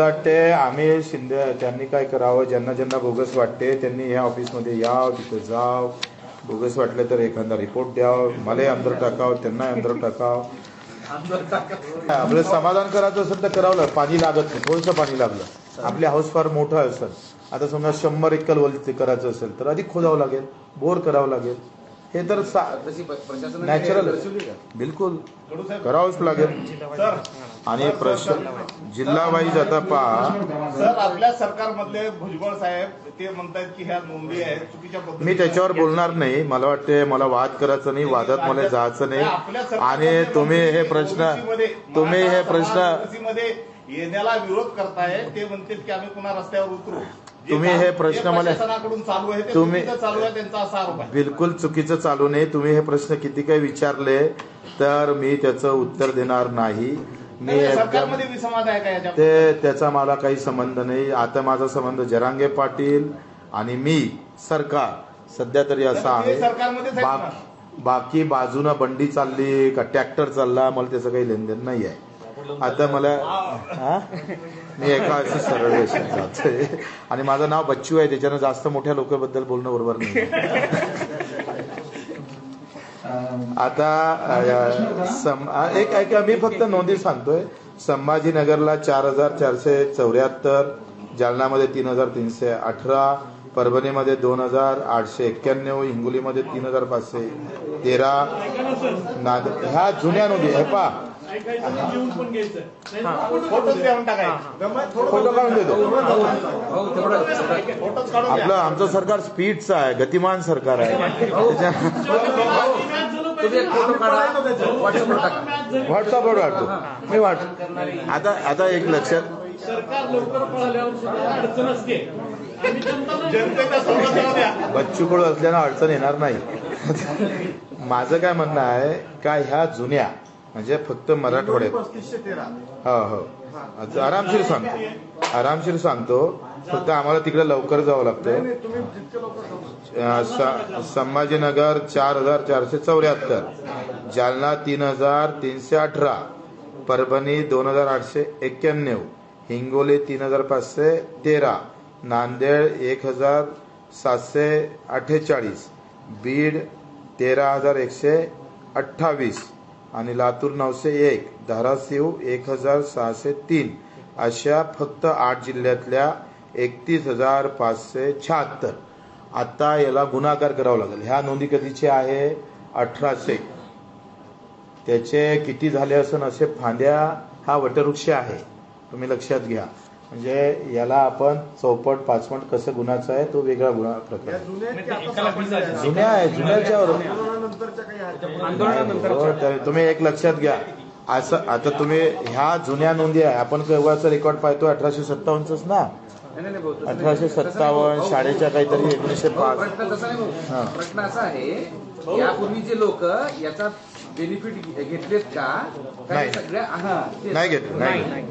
वाटते आम्ही शिंदे त्यांनी काय करावं ज्यांना ज्यांना बोगस वाटते त्यांनी ह्या ऑफिसमध्ये याव तिथे जाव. बोगस वाटले तर एखादा रिपोर्ट द्याव. मलाही अंदर टाकावं त्यांना अंदर टाकाव. आपलं समाधान करायचं असेल तर करावं लागेल. पाणी लागत नाही थोडंसं पाणी लागलं. आपले हाऊस फार मोठं असेल. आता समजा शंभर एकर वरती करायचं असेल तर अधिक खोदावं लागेल बोर करावं लागेल. हे तर नॅचरल? बिलकुल. करावंच लागेल. आणि प्रश्न जिल्हा वाईज आता पहा. सर आपल्या सरकारमधले भुजबळ साहेब ते म्हणतात की ह्या नोंदी आहेत चुकीच्या पद्धतीने मी त्याच्यावर बोलणार नाही. मला वाटते मला वाद करायचं नाही वादात मला जायचं नाही. आणि तुम्ही हे प्रश्न तुम्ही हे प्रश्न येण्याला विरोध करताय ते म्हणतात की आम्ही पुन्हा रस्त्यावर उतरू. तुम्ही हे प्रश्न मला- चालू आहे ते तुम्ही- चालू आहे त्यांचा असा आरोप आहे. बिलकुल चुकीचं चालू नये तुम्ही हे प्रश्न किती काही विचारले तर मी त्याचं उत्तर देणार नाही. मी तर एकदम सरकारमध्ये विसंवाद आहे का याच्या ते त्याचा मला काही संबंध नाही. आता माझा संबंध जरांगे पाटील आणि मी सरकार. सध्या तरी असा आहे. बा- बाकी बाजूनं बंडी चालली का ट्रॅक्टर चालला मला त्याचं काही लेनदेन नाही आहे. आता मला हा? मी एका असं सरळ रेषेत जातोय. आणि माझं नाव बच्चू आहे त्याच्यानं जास्त मोठ्या लोकांबद्दल बोलणं बरोबर नाही. आता सम- एक ऐका मी फक्त नोंदी सांगतोय. संभाजीनगरला चार हजार चारशे चौऱ्याहत्तर जालनामध्ये तीन हजार तीनशे अठरा परभणीमध्ये दोन हजार आठशे एक्क्याण्णव हिंगोलीमध्ये तीन हजार पाचशे तेरा. नाग ह्या जुन्या नोंदी हे पा फोटोच देऊन टाकायचे. फोटो काढून देतो. हो. आपलं आमचं सरकार स्पीडचं आहे गतिमान सरकार आहे. व्हॉट्सअपवर टाका. व्हॉट्सअपवर वाटतो मी वाट आता आता एक लक्षात. सरकार लवकर पळाल्यावर अडचण असते बच्चू कडू असल्यानं अडचण येणार नाही. माझं काय म्हणणं आहे का ह्या जुन्या म्हणजे फक्त मराठवाड्यात. हो हो. आरामशीर सांगतो. आरामशीर सांगतो. फक्त आम्हाला तिकडे लवकर जावं लागतं. संभाजीनगर चार हजार चारशे चौऱ्याहत्तर जालना तीन हजार तीनशे अठरा परभणी दोन हजार आठशे एक्क्याण्णव हिंगोली तीन हजार पाचशे तेरा नांदेड एक हजार सातशे अठ्ठेचाळीस बीड तेरा हजार एकशे अठ्ठावीस. आणि लातूर नऊशे एक धाराशिव एक हजार सहाशे तीन अशा फक्त आठ जिल्ह्यातल्या एकतीस हजार पाचशे शहात्तर. आता याला गुणाकार करावा लागेल. ह्या नोंदी कधीची आहे? अठराशे. त्याचे किती झाले असून? असे फांद्या हा वटवृक्ष आहे. तुम्ही लक्षात घ्या. म्हणजे याला आपण चौपट पाचपट कसं गुणाचं आहे तो वेगळा गुन्हा प्रकार आहे. जुन्या आहे. जुन्याच्यावर हो, तुम्ही एक लक्षात घ्या. असं आता तुम्ही ह्या जुन्या नोंदी आहे. आपण केव्हाचं रेकॉर्ड पाहतो अठराशे सत्तावन्नच ना? अठराशे सत्तावन्न. शाळेच्या काहीतरी एकोणीसशे पाच. प्रश्न हा. असा आहे यापूर्वीचे लोक याचा बेनिफिट घेतलेत का. नाही. घेतलं नाही.